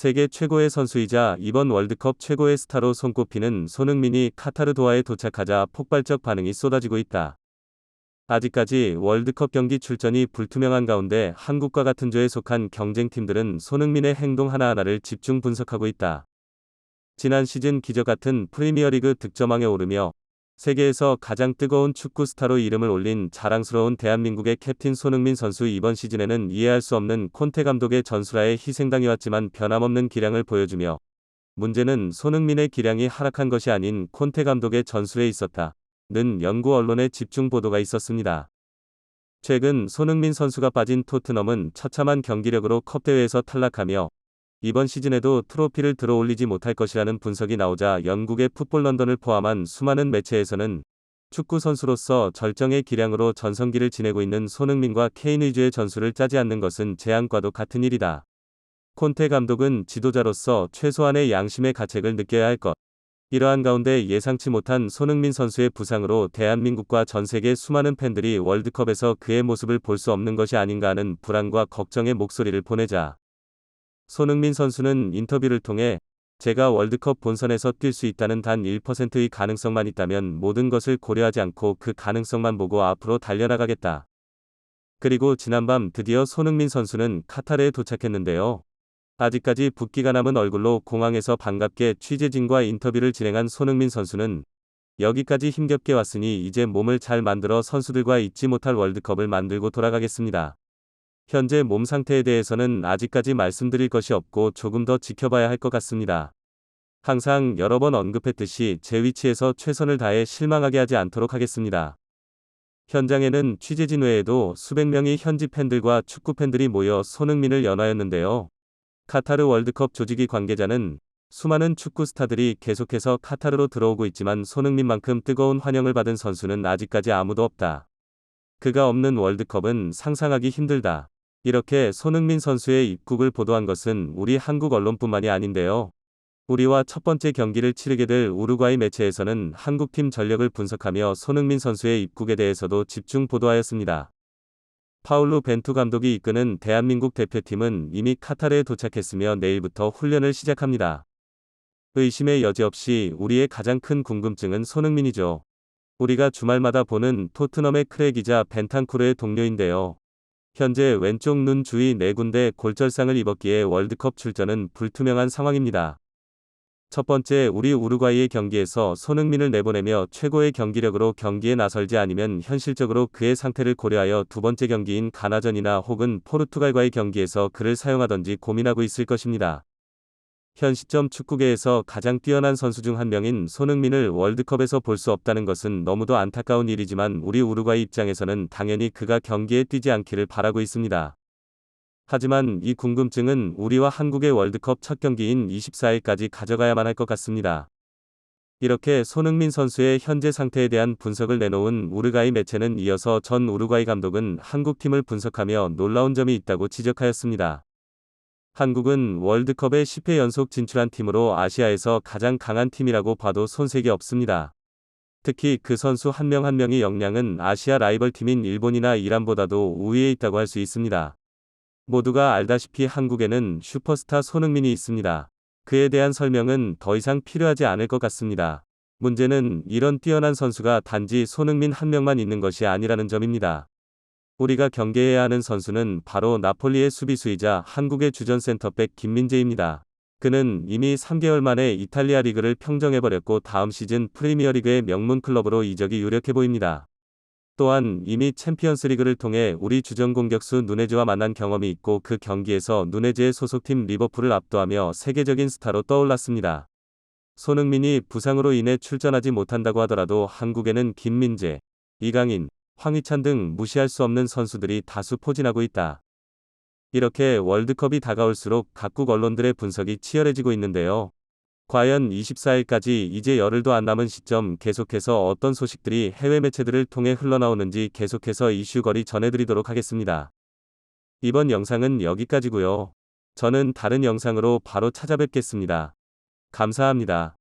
세계 최고의 선수이자 이번 월드컵 최고의 스타로 손꼽히는 손흥민이 카타르 도하에 도착하자 폭발적 반응이 쏟아지고 있다. 아직까지 월드컵 경기 출전이 불투명한 가운데 한국과 같은 조에 속한 경쟁팀들은 손흥민의 행동 하나하나를 집중 분석하고 있다. 지난 시즌 기적 같은 프리미어리그 득점왕에 오르며 세계에서 가장 뜨거운 축구 스타로 이름을 올린 자랑스러운 대한민국의 캡틴 손흥민 선수 이번 시즌에는 이해할 수 없는 콘테 감독의 전술하에 희생당해왔지만 변함없는 기량을 보여주며 문제는 손흥민의 기량이 하락한 것이 아닌 콘테 감독의 전술에 있었다. 는 영구 언론의 집중 보도가 있었습니다. 최근 손흥민 선수가 빠진 토트넘은 처참한 경기력으로 컵대회에서 탈락하며 이번 시즌에도 트로피를 들어올리지 못할 것이라는 분석이 나오자 영국의 풋볼 런던을 포함한 수많은 매체에서는 축구 선수로서 절정의 기량으로 전성기를 지내고 있는 손흥민과 케인 위주의 전술을 짜지 않는 것은 재앙과도 같은 일이다. 콘테 감독은 지도자로서 최소한의 양심의 가책을 느껴야 할 것. 이러한 가운데 예상치 못한 손흥민 선수의 부상으로 대한민국과 전 세계 수많은 팬들이 월드컵에서 그의 모습을 볼 수 없는 것이 아닌가 하는 불안과 걱정의 목소리를 보내자 손흥민 선수는 인터뷰를 통해 제가 월드컵 본선에서 뛸 수 있다는 단 1%의 가능성만 있다면 모든 것을 고려하지 않고 그 가능성만 보고 앞으로 달려나가겠다. 그리고 지난밤 드디어 손흥민 선수는 카타르에 도착했는데요. 아직까지 붓기가 남은 얼굴로 공항에서 반갑게 취재진과 인터뷰를 진행한 손흥민 선수는 여기까지 힘겹게 왔으니 이제 몸을 잘 만들어 선수들과 잊지 못할 월드컵을 만들고 돌아가겠습니다. 현재 몸 상태에 대해서는 아직까지 말씀드릴 것이 없고 조금 더 지켜봐야 할 것 같습니다. 항상 여러 번 언급했듯이 제 위치에서 최선을 다해 실망하게 하지 않도록 하겠습니다. 현장에는 취재진 외에도 수백 명의 현지 팬들과 축구 팬들이 모여 손흥민을 연화했는데요. 카타르 월드컵 조직위 관계자는 수많은 축구 스타들이 계속해서 카타르로 들어오고 있지만 손흥민만큼 뜨거운 환영을 받은 선수는 아직까지 아무도 없다. 그가 없는 월드컵은 상상하기 힘들다. 이렇게 손흥민 선수의 입국을 보도한 것은 우리 한국 언론뿐만이 아닌데요. 우리와 첫 번째 경기를 치르게 될 우루과이 매체에서는 한국팀 전력을 분석하며 손흥민 선수의 입국에 대해서도 집중 보도하였습니다. 파울루 벤투 감독이 이끄는 대한민국 대표팀은 이미 카타르에 도착했으며 내일부터 훈련을 시작합니다. 의심의 여지 없이 우리의 가장 큰 궁금증은 손흥민이죠. 우리가 주말마다 보는 토트넘의 크레기자 벤탄쿠르의 동료인데요. 현재 왼쪽 눈 주위 네 군데 골절상을 입었기에 월드컵 출전은 불투명한 상황입니다. 첫 번째 우리 우루과이의 경기에서 손흥민을 내보내며 최고의 경기력으로 경기에 나설지 아니면 현실적으로 그의 상태를 고려하여 두 번째 경기인 가나전이나 혹은 포르투갈과의 경기에서 그를 사용하던지 고민하고 있을 것입니다. 현 시점 축구계에서 가장 뛰어난 선수 중 한 명인 손흥민을 월드컵에서 볼 수 없다는 것은 너무도 안타까운 일이지만 우리 우루과이 입장에서는 당연히 그가 경기에 뛰지 않기를 바라고 있습니다. 하지만 이 궁금증은 우리와 한국의 월드컵 첫 경기인 24일까지 가져가야만 할 것 같습니다. 이렇게 손흥민 선수의 현재 상태에 대한 분석을 내놓은 우루과이 매체는 이어서 전 우루과이 감독은 한국팀을 분석하며 놀라운 점이 있다고 지적하였습니다. 한국은 월드컵에 10회 연속 진출한 팀으로 아시아에서 가장 강한 팀이라고 봐도 손색이 없습니다. 특히 그 선수 한명한 명의 역량은 아시아 라이벌 팀인 일본이나 이란보다도 우위에 있다고 할 수 있습니다. 모두가 알다시피 한국에는 슈퍼스타 손흥민이 있습니다. 그에 대한 설명은 더 이상 필요하지 않을 것 같습니다. 문제는 이런 뛰어난 선수가 단지 손흥민 한 명만 있는 것이 아니라는 점입니다. 우리가 경계해야 하는 선수는 바로 나폴리의 수비수이자 한국의 주전 센터백 김민재입니다. 그는 이미 3개월 만에 이탈리아 리그를 평정해버렸고 다음 시즌 프리미어리그의 명문 클럽으로 이적이 유력해 보입니다. 또한 이미 챔피언스 리그를 통해 우리 주전 공격수 누네즈와 만난 경험이 있고 그 경기에서 누네즈의 소속팀 리버풀을 압도하며 세계적인 스타로 떠올랐습니다. 손흥민이 부상으로 인해 출전하지 못한다고 하더라도 한국에는 김민재, 이강인, 황희찬 등 무시할 수 없는 선수들이 다수 포진하고 있다. 이렇게 월드컵이 다가올수록 각국 언론들의 분석이 치열해지고 있는데요. 과연 24일까지 이제 열흘도 안 남은 시점 계속해서 어떤 소식들이 해외 매체들을 통해 흘러나오는지 계속해서 이슈거리 전해드리도록 하겠습니다. 이번 영상은 여기까지고요. 저는 다른 영상으로 바로 찾아뵙겠습니다. 감사합니다.